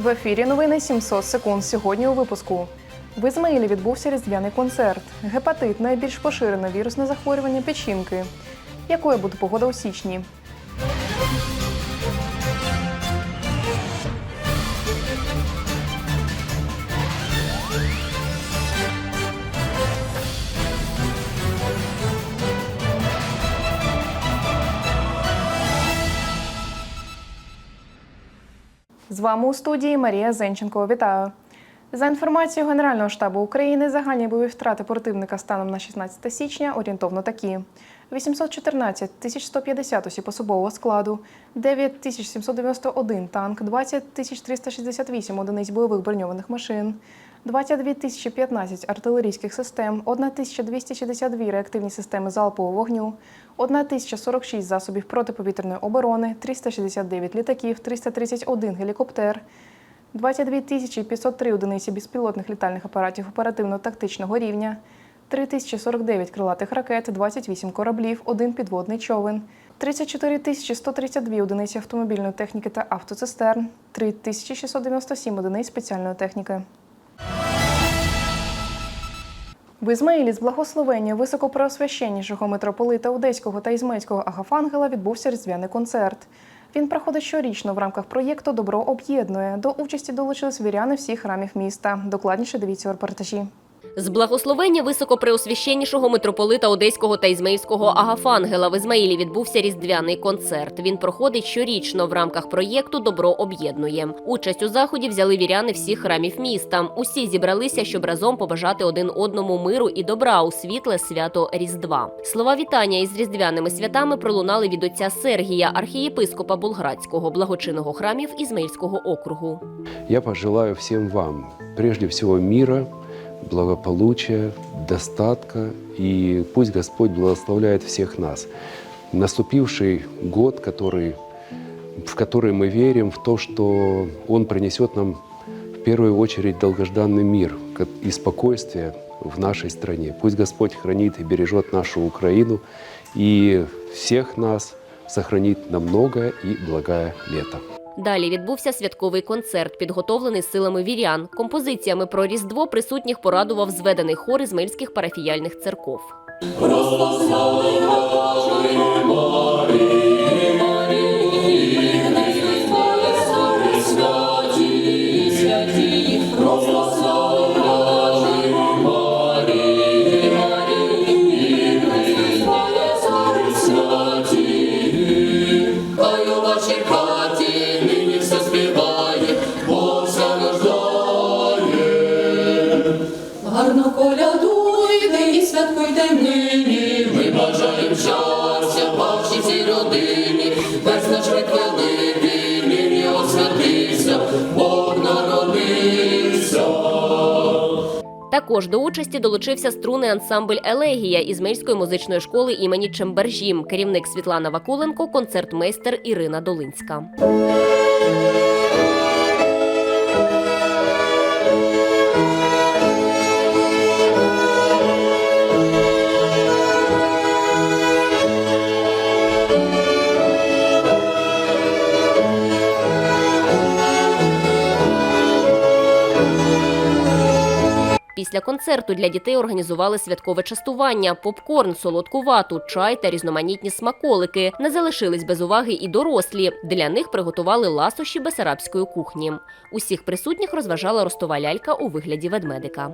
В ефірі новини 700 секунд. Сьогодні у випуску. В Ізмаїлі відбувся різдвяний концерт. Гепатит найбільш поширене вірусне захворювання печінки. Якою буде погода у січні? З вами у студії Марія Зенченко. Вітаю. За інформацією Генерального штабу України, загальні бойові втрати противника станом на 16 січня орієнтовно такі: 814 150 осіб особового складу, 9 791 танк, 20 368 одиниць бойових броньованих машин, 22 015 артилерійських систем, 1 262 реактивні системи залпового вогню, 1 046 засобів протиповітряної оборони, 369 літаків, 331 гелікоптер, 22 503 одиниці безпілотних літальних апаратів оперативно-тактичного рівня, 3049 крилатих ракет, 28 кораблів, 1 підводний човен, 34 132 одиниці автомобільної техніки та автоцистерн, 3697 одиниць спеціальної техніки. В Ізмаїлі з благословення високопреосвященнішого митрополита Одеського та Ізмаїльського Агафангела відбувся різдвяний концерт. Він проходить щорічно в рамках проєкту Добро об'єднує. До участі долучились віряни всіх храмів міста. Докладніше дивіться у репортажі. З благословення високопреосвященнішого митрополита Одеського та Ізмаїльського Агафангела в Ізмаїлі відбувся різдвяний концерт. Він проходить щорічно в рамках проєкту Добро об'єднує. Участь у заході взяли віряни всіх храмів міста. Усі зібралися, щоб разом побажати один одному миру і добра у світле свято Різдва. Слова вітання із різдвяними святами пролунали від отця Сергія, архієпископа Булградського благочинного храмів Ізмаїльського округу. Я пожелаю всем вам, прежде всего, мира, благополучия, достатка, и пусть Господь благословляет всех нас. Наступивший год, который, в который мы верим в то, что Он принесет нам в первую очередь долгожданный мир и спокойствие в нашей стране. Пусть Господь хранит и бережет нашу Украину и всех нас сохранит на многое и благое лето. Далі відбувся святковий концерт, підготовлений силами вірян. Композиціями про Різдво присутніх порадував зведений хор ізмельських парафіяльних церков. Освятився, Бог народився. Також до участі долучився струнний ансамбль Елегія Ізмаїльської музичної школи імені Чембержім, керівник Світлана Вакуленко, концертмейстер Ірина Долинська. Після концерту для дітей організували святкове частування, попкорн, солодку вату, чай та різноманітні смаколики. Не залишились без уваги і дорослі. Для них приготували ласощі бесарабської кухні. Усіх присутніх розважала ростова лялька у вигляді ведмедика.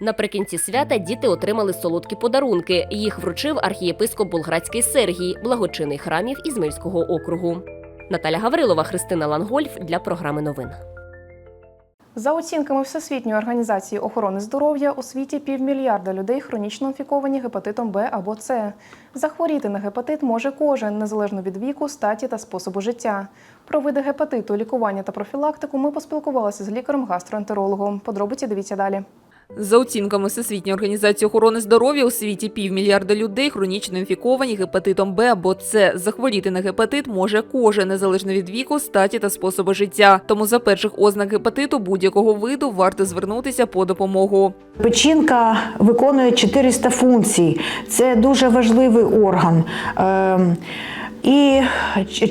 Наприкінці свята діти отримали солодкі подарунки. Їх вручив архієпископ Булградський Сергій, благочинний храмів Ізмаїльського округу. Наталя Гаврилова, Христина Лангольф для програми новин. За оцінками Всесвітньої організації охорони здоров'я, у світі півмільярда людей хронічно інфіковані гепатитом Б або С. Захворіти на гепатит може кожен, незалежно від віку, статі та способу життя. Про види гепатиту, лікування та профілактику ми поспілкувалися з лікарем-гастроентерологом. Подробиці дивіться далі. За оцінками Всесвітньої організації охорони здоров'я у світі півмільярда людей хронічно інфіковані гепатитом Б або С. Захворіти на гепатит може кожен, незалежно від віку, статі та способу життя. Тому за перших ознак гепатиту будь-якого виду варто звернутися по допомогу. Печінка виконує 400 функцій. Це дуже важливий орган. Ем, І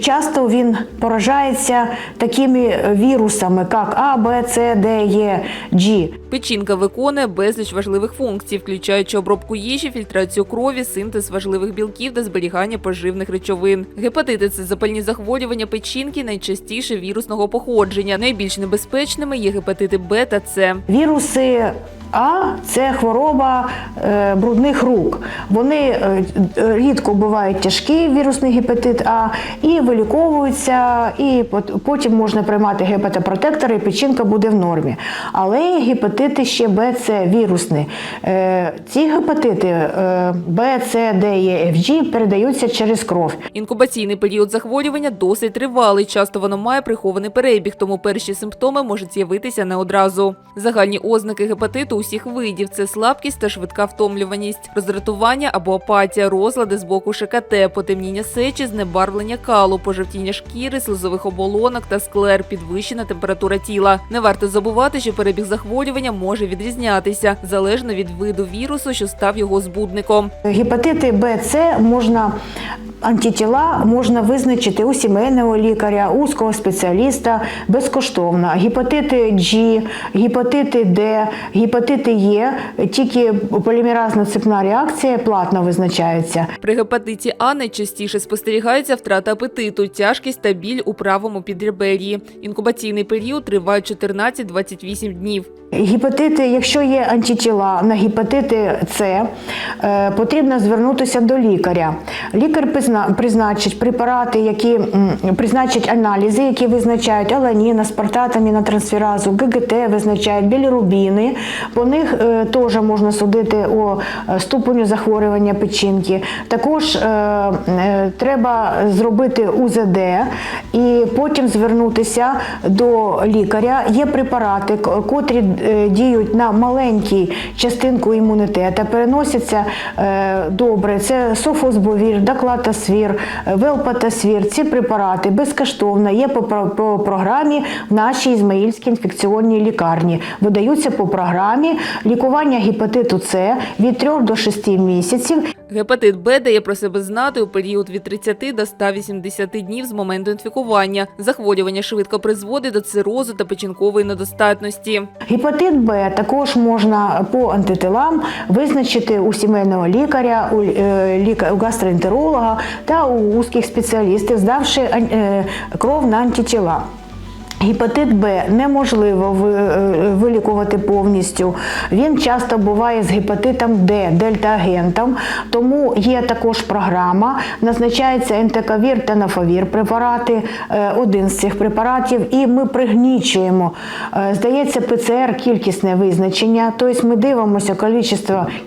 часто він поражається такими вірусами, як А, Б, С, Д, Е, G. Печінка виконує безліч важливих функцій, включаючи обробку їжі, фільтрацію крові, синтез важливих білків та зберігання поживних речовин. Гепатити це запальні захворювання печінки, найчастіше вірусного походження. Найбільш небезпечними є гепатити Б та С. Віруси А це хвороба е, брудних рук. Вони е, рідко бувають тяжкі, вірусний гепатит А, і виліковуються, і пот- потім можна приймати гепатопротектори, і печінка буде в нормі. Але є гепатити ще Б, С вірусні. Е, ці гепатити е, Б, С, Д, Е, Ф, G передаються через кров. Інкубаційний період захворювання досить тривалий. Часто воно має прихований перебіг, тому перші симптоми можуть з'явитися не одразу. Загальні ознаки гепатиту усіх видів це слабкість та швидка втомлюваність, роздратування або апатія, розлади з боку ШКТ, потемніння сечі, знебарвлення калу, пожовтіння шкіри, слизових оболонок та склер, підвищена температура тіла. Не варто забувати, що перебіг захворювання може відрізнятися залежно від виду вірусу, що став його збудником. Гепатити Б, С можна антитіла можна визначити у сімейного лікаря, узкого спеціаліста безкоштовно. Гепатити G, гепатити Д, гепатити Е, тільки полімеразна цепна реакція платно визначається. При гепатиті А найчастіше спостерігається втрата апетиту, тяжкість та біль у правому підребер'ї. Інкубаційний період триває 14-28 днів. Гепатити, якщо є антитіла на гепатити С, е, потрібно звернутися до лікаря. Лікар призначить препарати, які призначить аналізи, які визначають аланін, аспартат, амінотрансферазу, ГГТ визначають білірубіни. По них е, теж можна судити о е, ступеню захворювання печінки. Також треба зробити УЗД і потім звернутися до лікаря. Є препарати, котрі діють на маленьку частинку імунітету, переносяться е, добре. Це софосбовір, даклатасвір, велпатасвір. Ці препарати безкоштовно є по, про- по програмі в нашій Ізмаїльській інфекційній лікарні. Видаються по програмі лікування гепатиту С від 3 до 6 місяців. Гепатит Б дає про себе знати у період від 30 до 180 днів з моменту інфікування. Захворювання швидко призводить до цирозу та печінкової недостатності. Гепатит Б також можна по антитилам визначити у сімейного лікаря, у, е, у гастроентеролога та у узких спеціалістів, здавши е, кров на антитіла. Гепатит Б неможливо е, вилікувати повністю. Він часто буває з гепатитом Д, дельтагентом. Тому є також програма, назначається ентекавір та нафавір препарати, е, один з цих препаратів, і ми пригнічуємо. Е, Здається, ПЦР кількісне визначення, тобто ми дивимося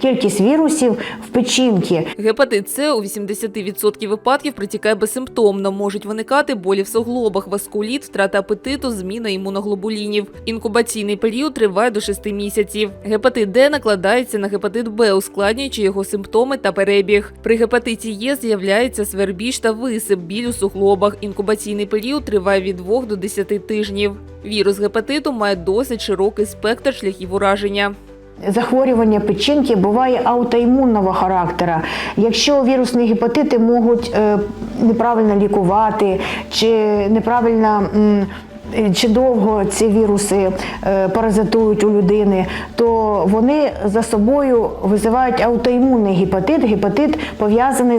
кількість, вірусів в печінці. Гепатит С у 80% випадків протікає безсимптомно. Можуть виникати болі в суглобах, васкуліт, втрата апетиту, зміна імуноглобулінів. Інкубаційний період триває до 6 місяців. Гепатит Д накладається на гепатит Б, ускладнюючи його симптоми та перебіг. При гепатиті Е з'являється свербіж та висип, біль у суглобах. Інкубаційний період триває від 2 до 10 тижнів. Вірус гепатиту має досить широкий спектр шляхів ураження. Захворювання печінки буває аутоімунного характеру. Якщо вірусні гепатити можуть е, неправильно лікувати чи неправильно. Чи довго ці віруси е, паразитують у людини, то вони за собою визивають аутоімунний гепатит, гепатит пов'язаний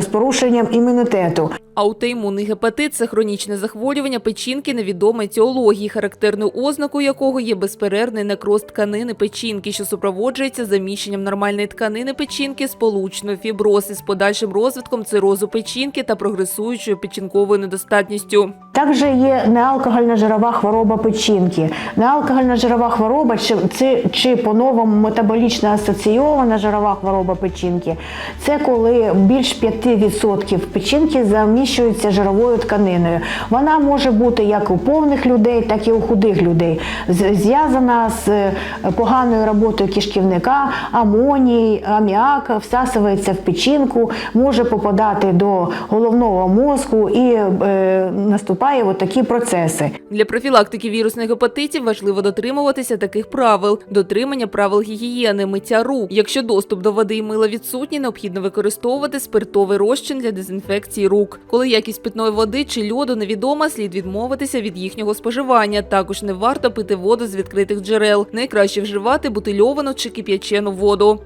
з порушенням імунітету. Аутоімунний гепатит це хронічне захворювання печінки невідомої етіології, характерною ознакою якого є безперервний некроз тканини печінки, що супроводжується заміщенням нормальної тканини печінки сполучною фіброз із подальшим розвитком цирозу печінки та прогресуючою печінковою недостатністю. Також є неалкогольна жирова хвороба печінки. Неалкогольна жирова хвороба чи, це, чи по-новому метаболічно асоційована жирова хвороба печінки. Це коли більш 5% печінки заміщується жировою тканиною. Вона може бути як у повних людей, так і у худих людей. Зв'язана з е, поганою роботою кишківника, амоній, аміак всасується в печінку, може попадати до головного мозку і е, наступає такі процеси. Для профілактики вірусних гепатитів важливо дотримуватися таких правил: дотримання правил гігієни, миття рук. Якщо доступ до води і мила відсутній, необхідно використовувати спиртовий розчин для дезінфекції рук. Коли якість питної води чи льоду невідома, слід відмовитися від їхнього споживання. Також не варто пити воду з відкритих джерел. Найкраще вживати бутильовану чи кип'ячену воду.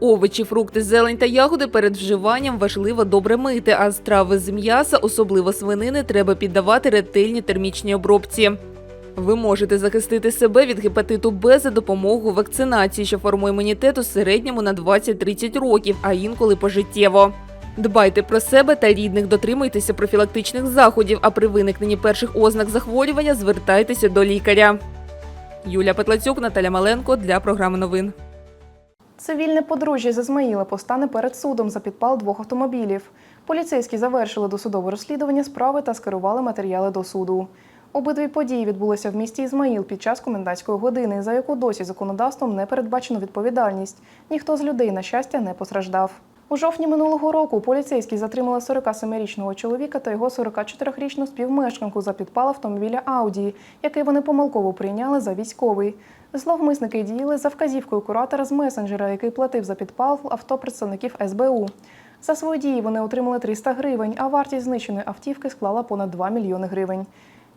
Овочі, фрукти, зелень та ягоди перед вживанням важливо добре мити, а страви з м'яса, особливо свинини, треба піддавати ретельній термічній обробці. Ви можете захистити себе від гепатиту Б за допомогою вакцинації, що формує імунітет у середньому на 20-30 років, а інколи пожиттєво. Дбайте про себе та рідних, дотримуйтеся профілактичних заходів, а при виникненні перших ознак захворювання звертайтеся до лікаря. Юлія Петлацюк, Наталя Маленко для програми новин. Цивільне подружжя з Ізмаїла постане перед судом за підпал двох автомобілів. Поліцейські завершили досудове розслідування справи та скерували матеріали до суду. Обидві події відбулися в місті Ізмаїл під час комендантської години, за яку досі законодавством не передбачено відповідальність. Ніхто з людей, на щастя, не постраждав. У жовтні минулого року поліцейські затримали 47-річного чоловіка та його 44-річну співмешканку за підпал автомобіля Ауді, який вони помилково прийняли за військовий. Зловмисники діяли за вказівкою куратора з месенджера, який платив за підпал авто представників СБУ. За свої дії вони отримали 300 гривень, а вартість знищеної автівки склала понад 2 мільйони гривень.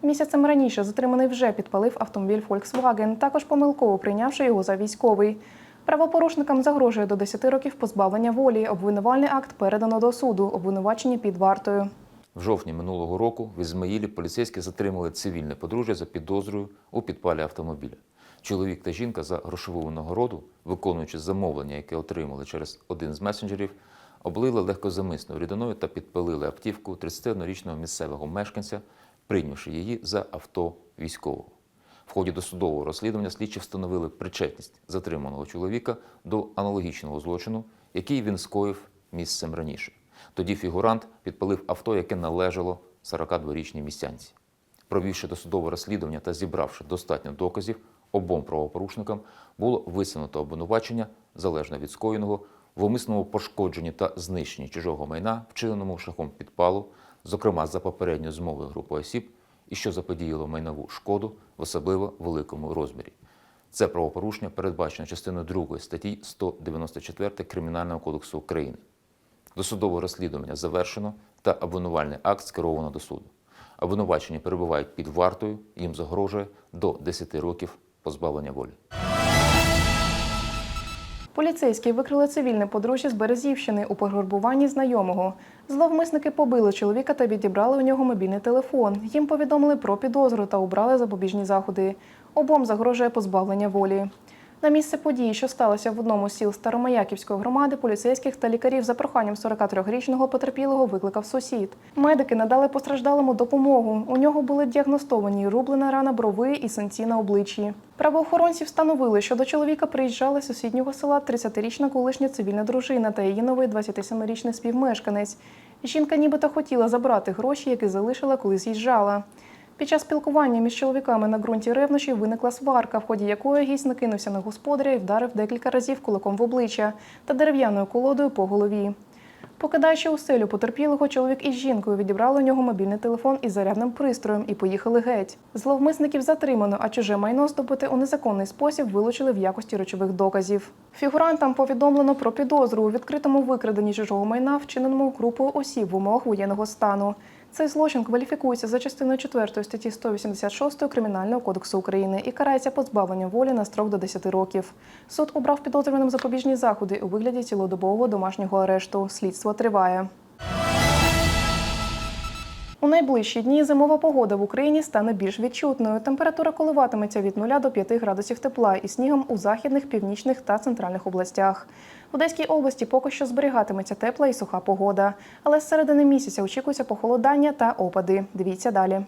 Місяцем раніше затриманий вже підпалив автомобіль Volkswagen, також помилково прийнявши його за військовий. Правопорушникам загрожує до 10 років позбавлення волі. Обвинувальний акт передано до суду, обвинувачені під вартою. В жовтні минулого року в Ізмаїлі поліцейські затримали цивільне подружжя за підозрою у підпалі автомобіля. Чоловік та жінка за грошову винагороду, виконуючи замовлення, яке отримали через один з месенджерів, облили легкозамисною рідиною та підпалили автівку 31-річного місцевого мешканця, прийнявши її за авто військового. В ході досудового розслідування слідчі встановили причетність затриманого чоловіка до аналогічного злочину, який він скоїв місяцем раніше. Тоді фігурант підпалив авто, яке належало 42-річній містянці. Провівши досудове розслідування та зібравши достатньо доказів, обом правопорушникам було висунуто обвинувачення залежно від скоєного в умисному пошкодженні та знищенні чужого майна, вчиненому шляхом підпалу, зокрема за попередньою змовою групи осіб, і що заподіяло майнову шкоду в особливо великому розмірі. Це правопорушення передбачено частиною 2 статті 194 Кримінального кодексу України. Досудове розслідування завершено та обвинувальний акт скеровано до суду. Обвинувачені перебувають під вартою, їм загрожує до 10 років позбавлення волі. Поліцейські викрили цивільне подружжя з Березівщини у пограбуванні знайомого. Зловмисники побили чоловіка та відібрали у нього мобільний телефон. Їм повідомили про підозру та обрали запобіжні заходи. Обом загрожує позбавлення волі. На місце події, що сталося в одному з сіл Старомаяківської громади, поліцейських та лікарів за проханням 43-річного потерпілого викликав сусід. Медики надали постраждалому допомогу. У нього були діагностовані рублена рана брови і синці на обличчі. Правоохоронці встановили, що до чоловіка приїжджали з сусіднього села 30-річна колишня цивільна дружина та її новий 27-річний співмешканець. Жінка нібито хотіла забрати гроші, які залишила, коли з'їжджала. Під час спілкування між чоловіками на ґрунті ревнощів виникла сварка, в ході якої гість накинувся на господаря і вдарив декілька разів кулаком в обличчя та дерев'яною колодою по голові. Покидаючи у селю потерпілого, чоловік із жінкою відібрали у нього мобільний телефон із зарядним пристроєм і поїхали геть. Зловмисників затримано, а чуже майно здобути у незаконний спосіб вилучили в якості речових доказів. Фігурантам повідомлено про підозру у відкритому викраденні чужого майна, вчиненому групою осіб в умовах воєнного стану. Цей злочин кваліфікується за частиною 4 статті 186 Кримінального кодексу України і карається позбавленням волі на строк до 10 років. Суд обрав підозрюваним запобіжні заходи у вигляді цілодобового домашнього арешту. Слідство триває. У найближчі дні зимова погода в Україні стане більш відчутною. Температура коливатиметься від 0 до 5 градусів тепла із снігом у західних, північних та центральних областях. Одеській області поки що зберігатиметься тепла і суха погода, але з середини місяця очікується похолодання та опади. Дивіться далі.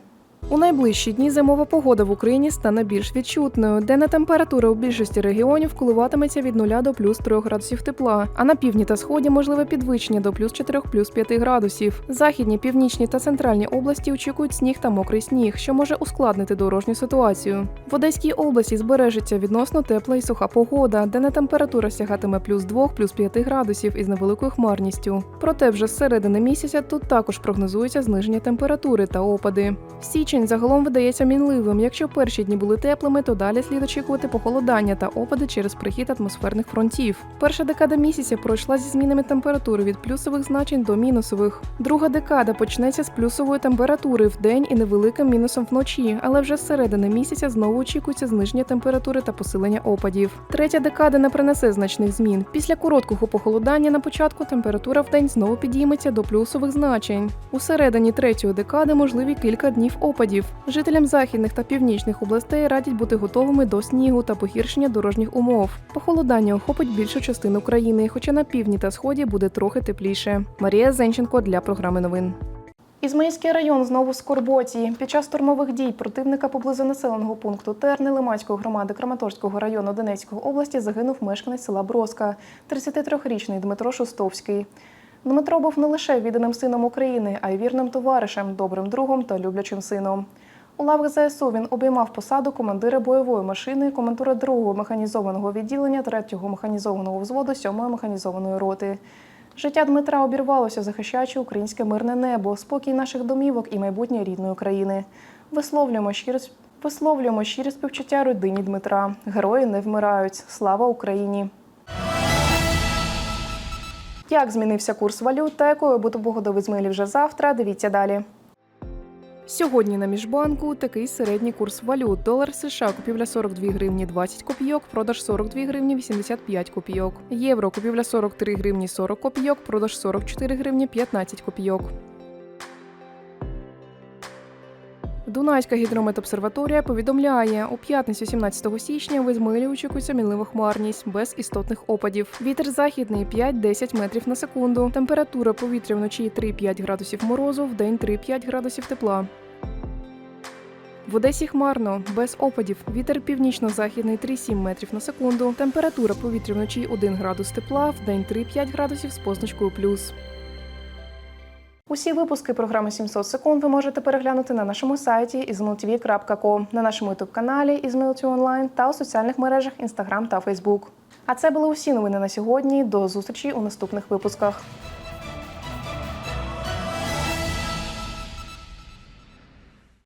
У найближчі дні зимова погода в Україні стане більш відчутною. Денна температура у більшості регіонів коливатиметься від 0 до плюс 3 градусів тепла, а на півдні та сході можливе підвищення до плюс 4 плюс 5 градусів. Західні, північні та центральні області очікують сніг та мокрий сніг, що може ускладнити дорожню ситуацію. В Одеській області збережеться відносно тепла і суха погода, денна температура сягатиме плюс 2 плюс 5 градусів із невеликою хмарністю. Проте вже з середини місяця тут також прогнозується зниження температури та опади. Січень загалом видається мінливим. Якщо перші дні були теплими, то далі слід очікувати похолодання та опади через прихід атмосферних фронтів. Перша декада місяця пройшла зі змінами температури від плюсових значень до мінусових. Друга декада почнеться з плюсової температури в день і невеликим мінусом вночі, але вже з середини місяця знову очікується зниження температури та посилення опадів. Третя декада не принесе значних змін. Після короткого похолодання на початку температура в день знову підійметься до плюсових значень. У середині третьої декади можливі кілька днів опадів. Жителям західних та північних областей радять бути готовими до снігу та погіршення дорожніх умов. Похолодання охопить більшу частину країни, хоча на півдні та сході буде трохи тепліше. Марія Зенченко для програми новин. Ізмаїльський район знову в скорботі. Під час штурмових дій противника поблизу населеного пункту Терни Лиманської громади Краматорського району Донецької області загинув мешканець села Броска, 33-річний Дмитро Шустовський. Дмитро був не лише відданим сином України, а й вірним товаришем, добрим другом та люблячим сином. У лавах ЗСУ він обіймав посаду командира бойової машини, командира 2-го механізованого відділення 3-го механізованого взводу 7-ї механізованої роти. Життя Дмитра обірвалося, захищаючи українське мирне небо, спокій наших домівок і майбутнє рідної країни. Висловлюємо щиро, висловлюємо щирі співчуття родині Дмитра. Герої не вмирають. Слава Україні! Як змінився курс валют та якою буде погода в Ізмаїлі вже завтра? Дивіться далі. Сьогодні на міжбанку такий середній курс валют. Долар США купівля 42 гривні 20 копійок, продаж 42 гривні 85 копійок. Євро купівля 43 гривні 40 копійок, продаж 44 гривні 15 копійок. Дунайська гідрометобсерваторія повідомляє, у п'ятницю 17 січня в Ізмаїлі очікується мінлива хмарність без істотних опадів. Вітер західний 5-10 метрів на секунду. Температура повітря вночі 3-5 градусів морозу, в день 3-5 градусів тепла. В Одесі хмарно, без опадів. Вітер північно-західний 3-7 метрів на секунду. Температура повітря вночі 1 градус тепла, в день 3-5 градусів з позначкою плюс. Усі випуски програми 700 секунд ви можете переглянути на нашому сайті izmailtv.com, на нашому ютуб-каналі Izmail онлайн та у соціальних мережах Instagram та Facebook. А це були усі новини на сьогодні. До зустрічі у наступних випусках.